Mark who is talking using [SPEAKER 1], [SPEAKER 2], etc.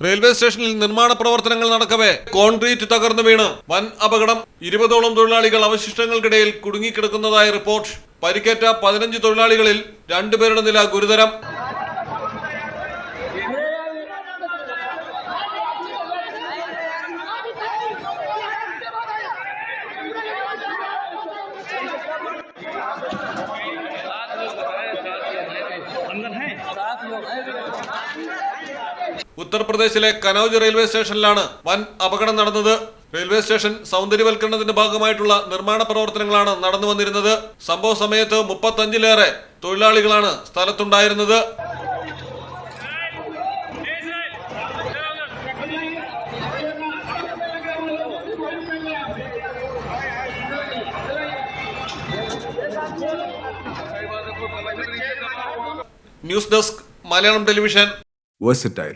[SPEAKER 1] Railway സ്റ്റേഷനിൽ നിർമ്മാണ പ്രവർത്തനങ്ങൾ നടക്കവേ കോൺക്രീറ്റ് തകർന്നു വീണ് വൻ അപകടം ഇരുപതോളം തൊഴിലാളികൾ അവശിഷ്ടങ്ങൾക്കിടയിൽ കുടുങ്ങിക്കിടക്കുന്നതായി റിപ്പോർട്ട് പരിക്കേറ്റ പതിനഞ്ച് തൊഴിലാളികളിൽ രണ്ടുപേരുടെ നില ഗുരുതരം
[SPEAKER 2] अंदर है सात लोग
[SPEAKER 1] ഉത്തർപ്രദേശിലെ കനൌജ് റെയിൽവേ സ്റ്റേഷനിലാണ് വൻ അപകടം നടന്നത്. റെയിൽവേ സ്റ്റേഷൻ സൗന്ദര്യവൽക്കരണത്തിന്റെ ഭാഗമായിട്ടുള്ള നിർമ്മാണ പ്രവർത്തനങ്ങളാണ് നടന്നു വന്നിരുന്നത്. സംഭവ സമയത്ത് മുപ്പത്തഞ്ചിലേറെ തൊഴിലാളികളാണ് സ്ഥലത്തുണ്ടായിരുന്നത്. News desk Malayalam television.
[SPEAKER 3] Versatile